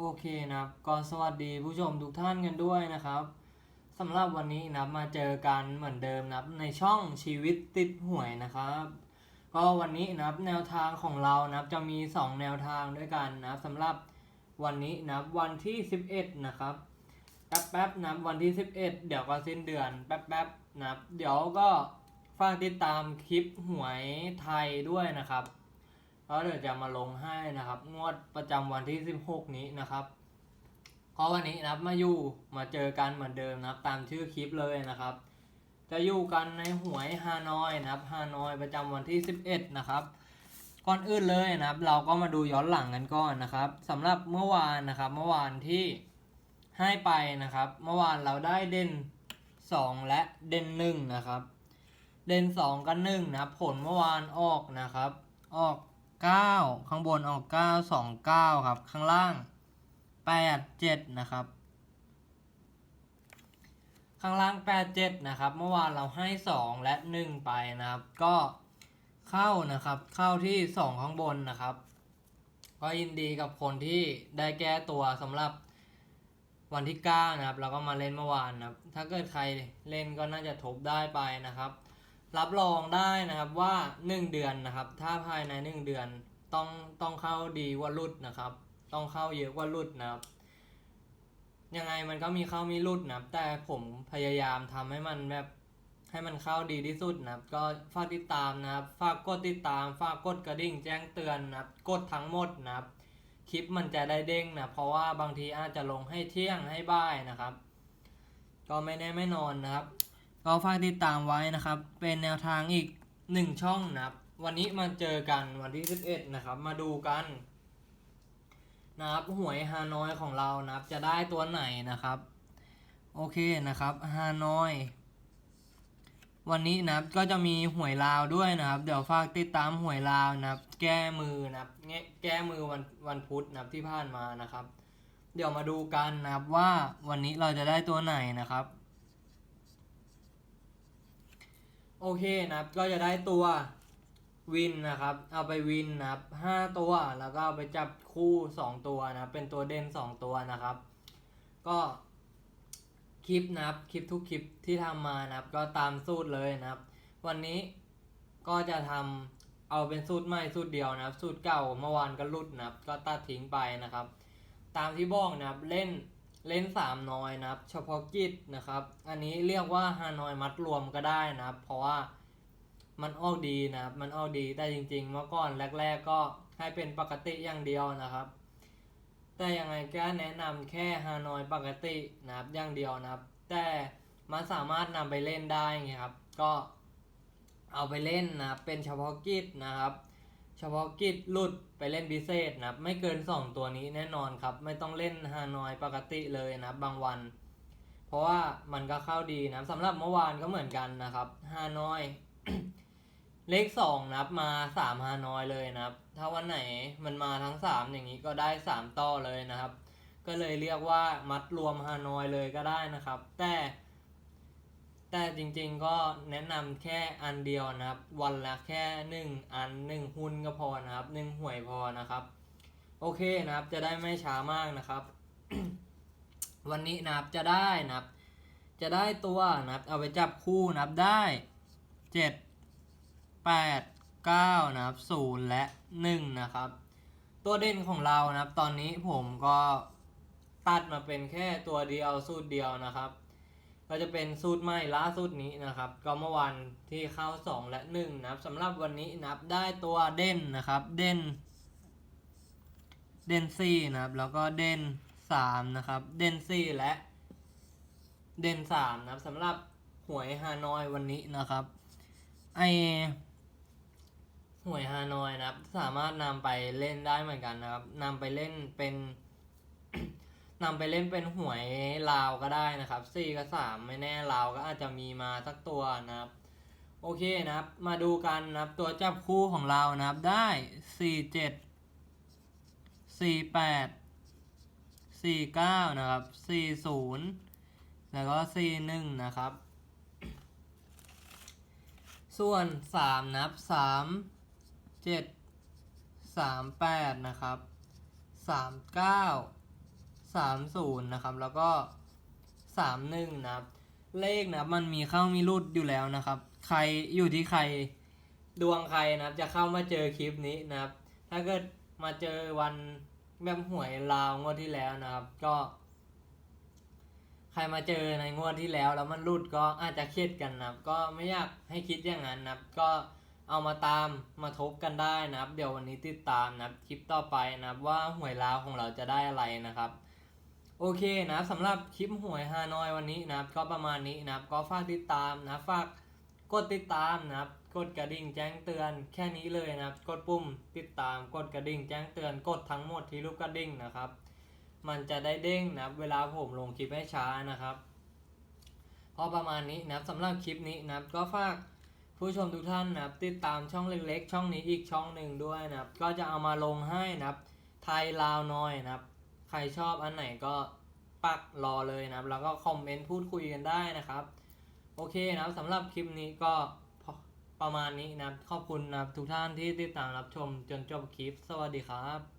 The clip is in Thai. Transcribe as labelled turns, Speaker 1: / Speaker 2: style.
Speaker 1: โอเคนะครับก็สวัสดีผู้ชมทุกท่านกันด้วยนะครับสำหรับวันนี้นับมาเจอกันเหมือนเดิมนับในช่องชีวิตติดหวยนะครับก็วันนี้นับแนวทางของเรานับจะมี 2 แนวทางด้วยกันนะสำหรับวันนี้นับวันที่ 11 นะครับแป๊บๆนะครับวันที่ 11 เดี๋ยวก็สิ้นเดือนแป๊บๆนะครับเดี๋ยวก็ฝากติดตามคลิปหวยไทยด้วยนะครับ แล้วเดี๋ยวจะมาลงให้นะครับ งวดประจำวันที่ 16 นี้นะครับเพราะวันนี้นะครับมาอยู่มาเจอกันเหมือนเดิมนะครับ ตามชื่อคลิปเลยนะครับ จะอยู่กันในหวยฮานอยนะครับฮานอยประจำวันที่ 11 นะครับก่อนอื่นเลยนะครับ เราก็มาดูย้อนหลังกันก่อนนะครับสำหรับเมื่อวานนะครับ เมื่อวานที่ให้ไปนะครับ เมื่อวานเราได้เด่น 2 และเด่น1นะครับ เด่น 2 กับ1นะครับ ผลเมื่อวานออกนะครับ ออก 9 ข้างบนออก 9 2 9 ครับ ข้างล่าง 8 7 นะครับ ข้างล่าง 8 7 นะครับ เมื่อวานเราให้ 2 และ 1 ไปนะครับ ก็เข้านะครับ เข้าที่ 2 ข้างบนนะครับ ก็ยินดีกับคนที่ได้แก้ตัวสำหรับวันที่ 9 นะครับ เราก็มาเล่นเมื่อวานนะครับ ถ้าเกิดใครเล่นก็น่าจะทบได้ไปนะครับ รับรองได้นะครับว่า 1 เดือนนะครับ ถ้าภายใน 1 เดือนต้องต้องเข้าดีกว่ารุดนะครับ ต้องเข้าเยอะกว่ารุดนะครับ ยังไงมันก็มีเข้ามีรุดนะครับ แต่ผมพยายามทำให้มันแบบให้มันเข้าดีที่สุดนะครับ ก็ฝากติดตามนะครับ ฝากกดติดตาม ฝากกดกระดิ่งแจ้งเตือนนะครับ กดทั้งหมดนะครับ คลิปมันจะได้เด้งนะ เพราะว่าบางทีอาจจะลงให้เที่ยงให้บ่ายนะครับ ก็ไม่แน่ไม่นอนนะครับ ก็ฝากติดตามไว้นะครับ เป็นแนวทางอีกหนึ่งช่องนะครับ วันนี้มาเจอกันวันที่ 11 นะครับ มาดูกันนะครับหวยฮานอยของเรานะครับ จะได้ตัวไหนนะครับ โอเคนะครับฮานอย วันนี้นะครับก็จะมีหวยลาวด้วยนะครับ เดี๋ยวฝากติดตามหวยลาวนะครับ แก้มือนะครับแงะแก้มือวันวันพุธนะครับที่ผ่านมานะครับ เดี๋ยวมาดูกันนะครับว่าวันนี้เราจะได้ตัวไหนนะครับ โอเคนะครับก็จะได้ตัววินนะครับ เอาไปวินนะครับห้าตัวแล้วก็ไปจับคู่สองตัวนะเป็นตัวเด่นสองตัวนะครับ ก็คลิปนะครับคลิปทุกคลิปที่ทำมานะครับ ก็ตามสูตรเลยนะครับ วันนี้ก็จะทำเอาเป็นสูตรใหม่สูตรเดียวนะครับ สูตรเก่าเมื่อวานก็รุดนะครับ ก็ตัดทิ้งไปนะครับ ตามที่บอกนะครับเล่น เล่นสามน้อยนะครับ เฉพาะกิจนะครับ อันนี้เรียกว่าฮานอยมัดรวมก็ได้นะครับ เพราะว่ามันออกดีนะครับ มันออกดีแต่จริง ๆ เมื่อก่อนแรก ๆ ก็ให้เป็นปกติอย่างเดียวนะครับ แต่ยังไงก็แนะนำแค่ฮานอยปกตินะครับอย่างเดียวนะครับ แต่มันสามารถนำไปเล่นได้ไงครับ ก็เอาไปเล่นนะเป็นเฉพาะกิจนะครับ เฉพาะกิจหลุดไปเล่นพิเศษนะครับ ไม่เกิน 2 ตัวนี้แน่นอนครับ ไม่ต้องเล่นฮานอยปกติเลยนะครับบางวัน เพราะว่ามันก็เข้าดีนะสำหรับเมื่อวานก็เหมือนกันนะครับฮานอย เลขสองนะครับมาสามฮานอยเลยนะครับ ถ้าวันไหนมันมาทั้งสามอย่างนี้ก็ได้สามต่อเลยนะครับ ก็เลยเรียกว่ามัดรวมฮานอยเลยก็ได้นะครับ แต่ แต่จริงๆก็แนะนำแค่อันเดียวนะครับ วันละแค่หนึ่งอันหนึ่งหุ้นก็พอนะครับหนึ่งหวยพอนะครับ โอเคนะครับจะได้ไม่ช้ามากนะครับ วันนี้นะครับจะได้นะครับ จะได้ตัวนะครับ เอาไปจับคู่นะครับได้เจ็ดแปดเก้านะครับศูนย์และหนึ่งนะครับ ตัวเด่นของเรานะครับ ตอนนี้ผมก็ตัดมาเป็นแค่ตัวเดียวสูตรเดียวนะครับ ก็จะเป็นสูตรใหม่ล่าสุดนี้นะครับ ก็เมื่อวันที่เข้า 2 และ1นะครับสำหรับวันนี้นับได้ตัวเด่นนะครับ เด่น เด่น4นะครับ แล้วก็เด่น3นะครับ เด่น4และเด่น3นะครับสำหรับหวยฮานอยวันนี้นะครับไอหวยฮานอยนะครับ สามารถนำไปเล่นได้เหมือนกันนะครับนำไปเล่นเป็น นำไปเล่นเป็นหวยลาวก็ได้นะครับสี่กับสามไม่แน่ลาวก็อาจจะมีมาสักตัวนะครับ โอเคนะครับ มาดูกันนะครับตัวจับคู่ของเรานะครับได้สี่เจ็ดสี่แปดสี่เก้านะครับสี่ศูนย์แล้วก็สี่หนึ่งนะครับ ส่วนสามนะครับสามเจ็ดสามแปดนะครับสามเก้า สามศูนย์นะครับ แล้วก็สามหนึ่งนะครับ เลขนะมันมีเข้ามีรุดอยู่แล้วนะครับ ใครอยู่ที่ใครดวงใครนะครับ จะเข้ามาเจอคลิปนี้นะครับ ถ้าเกิดมาเจอวันแบบหวยลาวงวดที่แล้วนะครับ ก็ ใครมาเจอในงวดที่แล้ว แล้วมันรุดก็อาจจะเครียดกันนะครับ ก็ไม่อยากให้คิดอย่างนั้นนะครับ ก็เอามาตามมาทบกันได้นะครับ เดี๋ยววันนี้ติดตามนะครับคลิปต่อไปนะครับ ว่าหวยลาวของเราจะได้อะไรนะครับ โอเคนะครับสำหรับคลิปหวยฮานอยวันนี้นะครับก็ประมาณนี้นะครับก็ฝากติดตามนะฝากกดติดตามนะครับ กดกระดิ่งแจ้งเตือนแค่นี้เลยนะครับ กดปุ่มติดตามกดกระดิ่งแจ้งเตือนกดทั้งหมดที่รูปกระดิ่งนะครับ มันจะได้เด้งนะครับ เวลาผมลงคลิปให้ช้านะครับพอประมาณนี้นะครับสำหรับคลิปนี้นะครับ ก็ฝากผู้ชมทุกท่านนะครับ ติดตามช่องเล็กๆ ช่องนี้อีกช่องหนึ่งด้วยนะครับ ก็จะเอามาลงให้นะครับ ไทยลาวน้อยนะครับ รชอบอันไหนก็ปักรอเลยนะครับ แล้วก็คอมเมนต์พูดคุยกันได้นะครับ โอเคนะครับสำหรับคลิปนี้ก็ประมาณนี้นะครับ ขอบคุณนะครับทุกท่านที่ติดตามรับชมจนจบคลิป สวัสดีครับ